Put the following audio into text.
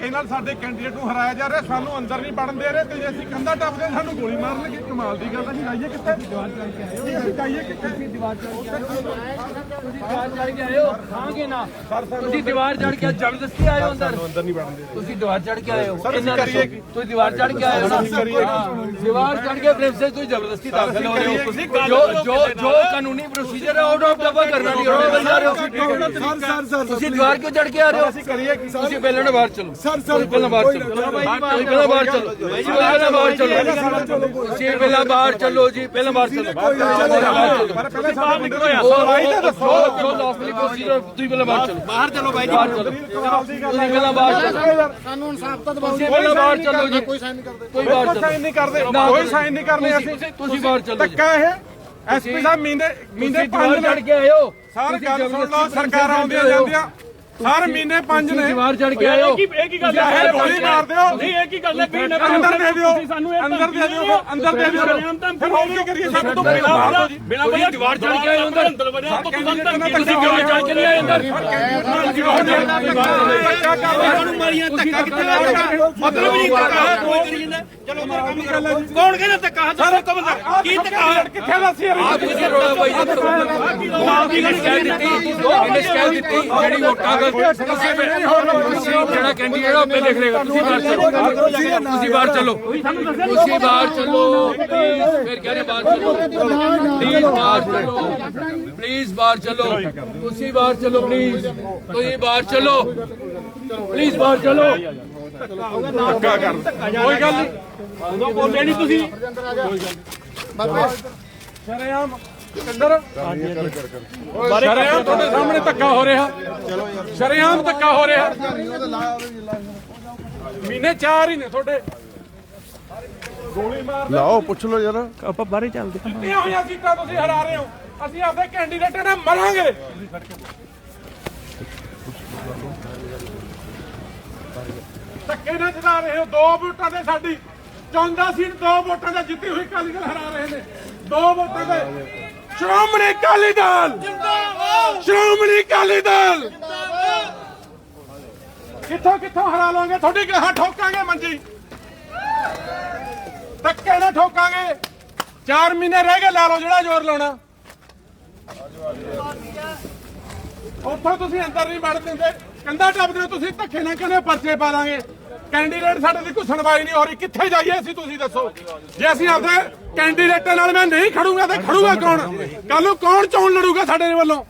ਧੱਕੇ ਨਾਲ ਸਾਡੇ ਕੈਂਡੀਡੇਟ ਨੂੰ ਹਰਾਇਆ ਜਾ ਰਿਹਾ ਸਾਨੂੰ ਅੰਦਰ ਨਹੀਂ ਵੜਨ ਦੇ ਰਹੇ ਤੇ ਜੇ ਅਸੀਂ ਕੰਧਾ ਟੱਪਦੇ ਸਾਨੂੰ ਗੋਲੀ ਮਾਰਨਗੇ। ਕਮਾਲ ਦੀ ਗੱਲ ਅਸੀਂ ਜਾਈਏ ਕਿੱਥੇ? ਜੀ, ਅਸੀਂ ਜਾਈਏ ਕਿੱਥੇ? ਦੀਵਾਰ ਚੜ ਕੇ ਆਏ ਹੋ ਖਾਂਗੇ ਨਾ। ਤੁਸੀਂ ਦੀਵਾਰ ਚੜ ਕੇ ਜ਼ਬਰਦਸਤੀ ਆਏ ਹੋ ਅੰਦਰ। ਅੰਦਰ ਨਹੀਂ ਵੜਨ ਦੇ ਤੁਸੀਂ ਦੀਵਾਰ ਚੜ ਕੇ ਆਏ ਹੋ ਕਰੀਏ ਦੱਸੋ? ਤੁਸੀਂ ਦੀਵਾਰ ਚੜ ਕੇ ਆਏ ਹੋ। ਨਾ ਦੀਵਾਰ ਚੜ ਕੇ ਪ੍ਰਿੰਸੈਸ ਤੁਸੀਂ ਜ਼ਬਰਦਸਤੀ ਦਾਖਲ ਹੋ ਰਹੇ ਹੋ। ਜੋ ਜੋ ਜੋ ਕਾਨੂੰਨੀ ਪ੍ਰੋਸੀਜਰ ਹੈ ਆਊਟ ਆਫ ਦਫਾ ਕਰਨਾ ਨਹੀਂ ਰਹੇ ਹੋ ਸਰ ਸਰ ਸਰ ਤੁਸੀਂ ਦੀਵਾਰ ਕਿਉਂ ਚੜ ਕੇ ਆ ਰਹੇ ਹੋ? ਅਸੀਂ ਕਰੀਏ ਕੀ ਤੁਸੀਂ ਪਹਿਲਾਂ ਬਾਹਰ ਚਲੋ। ਸਰ ਤੁਸੀਂ ਪਹਿਲਾਂ ਬਾਹਰ ਚਲੋ ਪਹਿਲਾਂ ਬਾਹਰ ਚਲੋ ਪਹਿਲਾਂ ਬਾਹਰ ਚਲੋ ਤੁਸੀਂ ਪਹਿਲਾਂ ਬਾਹਰ ਚਲੋ ਜੀ ਪਹਿਲਾਂ ਬਾਹਰ ਚਲੋ ਪਰ ਪਹਿਲੇ ਬਾਹਰ ਨਿਕਲੋ ਯਾਰ ਭਾਈ ਤਾਂ ਦੱਸੋ ਜੋ ਲਾਸਟਲੀ ਪ੍ਰੋਸੀਜਰ ਤੁਸੀਂ ਪਹਿਲਾਂ ਬਾਹਰ ਚਲੋ ਬਾਹਰ ਚਲੋ ਬਾਈ ਜੀ ਬਾਹਰ ਚਲੋ ਤੁਸੀਂ ਪਹਿਲਾਂ ਬਾਹਰ ਚਲੋ ਸਾਨੂੰ ਇਨਸਾਫ ਤਾਂ ਦਿਵਾਓ ਪਹਿਲਾਂ ਬਾਹਰ ਚਲੋ ਜੀ ਕੋਈ ਸਾਈਨ ਨਹੀਂ ਕਰਦੇ ਕੋਈ ਬਾਹਰ ਕੋਈ ਚਲੋ ਸਾਈਨ ਨਹੀਂ ਕਰਦੇ ਕੋਈ। ਸਾਈਨ ਨਹੀਂ ਕਰਨੇ ਅਸੀਂ ਤੁਸੀਂ- ਬਾਹਰ ਚਲੋ ਜੀ ਧੱਕਾ ਇਹ ਐਸਪੀ ਸਾਹਿਬ ਮੀਂਦੇ ਮੀਂਦੇ ਪੰਜ ਨੇ ਕੇ ਹੋ ਸਾਰ ਗੱਲ ਸੁਣ ਲਓ ਸਰਕਾਰਾਂ ਆਉਂਦੀਆਂ ਜਾਂਦੀਆਂ ਸਾਰ ਮਹੀਨੇ ਪੰਜ ਨੇ। ਦੀਵਾਰ ਚੜ ਕੇ ਆਏ ਹੋ। ਇਹ ਕੀ ਗੱਲ ਹੈ? ਗੋਲੀ ਮਾਰ ਦਿਓ ਨਹੀਂ ਇਹ ਕੀ ਗੱਲ ਹੈ? ਵੀ ਨਾ ਅੰਦਰ ਦੇ ਦਿਓ। ਸਾਨੂੰ ਇਹ ਅੰਦਰ ਦੇ ਦਿਓ। ਅੰਦਰ ਦੇ ਦਿਓ। ਫਿਰ ਹੋਰ ਕੀ ਕਰੀਏ? ਸਾਡੇ ਤੋਂ ਬਿਨਾਂ ਬਿਨਾ ਤੁਸੀਂ ਦੀਵਾਰ ਚੜ ਕੇ ਹੋ ਅੰਦਰ। ਅੰਦਰ ਵੜਿਆ ਤੋਂ ਤੁਸੀਂ ਅੰਦਰ। ਤੁਸੀਂ ਦੀਵਾਰ ਚੜ ਕੇ ਨਹੀਂ ਆਏ ਅੰਦਰ ਧੱਕਾ ਮਾਰੀਆਂ ਧੱਕਾ ਕਿੱਥੇ ਮਤਲਬ ਨਹੀਂ ਧੱਕਾ ਕੋਈ ਕਰੀ ਜਾਂਦਾ ਚਲੋ ਮੇਰਾ ਕੰਮ ਕਰੋ। ਕੌਣ ਕਹਿੰਦਾ ਧੱਕਾ ਦੱਸੋ ਕਮ ਕੀ ਧੱਕਾ ਕਿੱਥੇ ਦੱਸੀ ਆਪ ਤੁਸੀਂ ਰੋਲਾ ਪਾਈ ਜਾਂਦੇ ਇਹਨੇ ਸ਼ਿਕਾਇਤ ਦਿੱਤੀ ਇਹਨੇ ਸ਼ਿਕਾਇਤ ਦਿੱਤੀ ਜਿਹੜੀ ਵੋਟਾਂ ਦਾ ਜਿਹੜਾ ਕੈਂਡੀਡੇਟ ਉਹ ਆਪੇ ਲਿਖ ਲੇਗਾ ਤੁਸੀਂ ਬਾਹਰ ਚਲੋ। ਤੁਸੀਂ ਬਾਹਰ ਚਲੋ। ਤੁਸੀਂ ਬਾਹਰ ਚਲੋ। ਪਲੀਜ਼ ਫਿਰ ਕਹਿੰਦੇ ਬਾਹਰ ਚਲੋ। ਪਲੀਜ਼ ਬਾਹਰ ਚਲੋ। ਪਲੀਜ਼ ਬਾਹਰ ਚਲੋ। ਤੁਸੀਂ ਬਾਹਰ ਚਲੋ ਪਲੀਜ਼ ਤੁਸੀਂ ਬਾਹਰ ਚਲੋ। ਪਲੀਜ਼ ਬਾਹਰ ਚਲੋ। ਧੱਕਾ ਕਰ। ਕੋਈ ਗੱਲ ਨਹੀਂ। ਉਦੋਂ ਬੋਲੇ ਨਹੀਂ ਤੁਸੀਂ। ਸ਼ਰੇਆਮ। ਕਿੰਦਰ ਸ਼ਰੇਆਮ ਤੁਹਾਡੇ ਸਾਹਮਣੇ ਧੱਕਾ ਹੋ ਰਿਹਾ। ਸ਼ਰੇਆਮ ਧੱਕਾ ਹੋ ਰਿਹਾ। ਮਹੀਨੇ ਚਾਰ ਹੀ ਨੇ ਤੁਹਾਡੇ। ਗੋਲੀ ਮਾਰ ਲਾਓ ਪੁੱਛ ਲਓ ਯਾਰ ਦਿੱਤੀਆਂ ਹੋਈਆਂ ਸੀਟਾਂ ਤੁਸੀਂ ਹਰਾ ਰਹੇ ਹੋ। ਅਸੀਂ ਆਪਦੇ ਕੈਂਡੀਡੇਟ ਨਾਲ ਮਰਾਂਗੇ। ਧੱਕੇ ਨਾਲ ਜਿਤਾ ਰਹੇ ਹੋ। ਦੋ ਵੋਟਾਂ ਦੇ ਸਾਡੀ 14 ਸੀਟ ਦੋ ਵੋਟਾਂ ਦੇ ਜਿੱਤੀ ਹੋਈ ਕਾਲੀ ਦਲ ਹਰਾ ਰਹੇ ਨੇ। ਦੋ ਵੋਟਾਂ ਦੇ ਸ਼੍ਰੋਮਣੀ ਅਕਾਲੀ ਦਲ। ਜਿੰਦਾਬਾਦ ਸ਼੍ਰੋਮਣੀ ਅਕਾਲੀ ਦਲ। ਕਿੱਥੋਂ ਕਿੱਥੋਂ ਹਰਾ ਲਵਾਂਗੇ ਤੁਹਾਡੀ ਗਾਹਾਂ ਠੋਕਾਂਗੇ ਮੰਜੀ? ਧੱਕੇ ਨਾਲ ਠੋਕਾਂਗੇ। 4 ਮਹੀਨੇ ਰਹਿ ਗਏ, ਲਾ ਲਓ ਜਿਹੜਾ ਜ਼ੋਰ ਲਾਉਣਾ। ਉੱਥੋਂ ਤੁਸੀਂ ਅੰਦਰ ਨਹੀਂ ਵੜ ਦਿੰਦੇ। ਕੰਧਾ ਟੱਪਦੇ ਹੋ, ਤੁਸੀਂ ਧੱਕੇ ਨਾਲ ਕਹਿੰਦੇ ਪਰਚੇ ਪਾ ਦਾਂਗੇ ਕੈਂਡੀਡੇਟ ਸਾਡੇ ਦੀ ਕੋਈ ਸੁਣਵਾਈ ਨਹੀਂ ਹੋ ਰਹੀ। ਕਿੱਥੇ ਜਾਈਏ ਅਸੀਂ ਤੁਸੀਂ ਦੱਸੋ? ਜੇ ਅਸੀਂ ਆਪਦੇ ਕੈਂਡੀਡੇਟਾਂ ਨਾਲ ਮੈਂ ਨਹੀਂ ਖੜੂਗਾ ਤੇ ਖੜੂਗਾ ਕੌਣ? ਕੱਲ ਨੂੰ ਕੌਣ ਚੋਣ ਲੜੂਗਾ ਸਾਡੇ ਵੱਲੋਂ?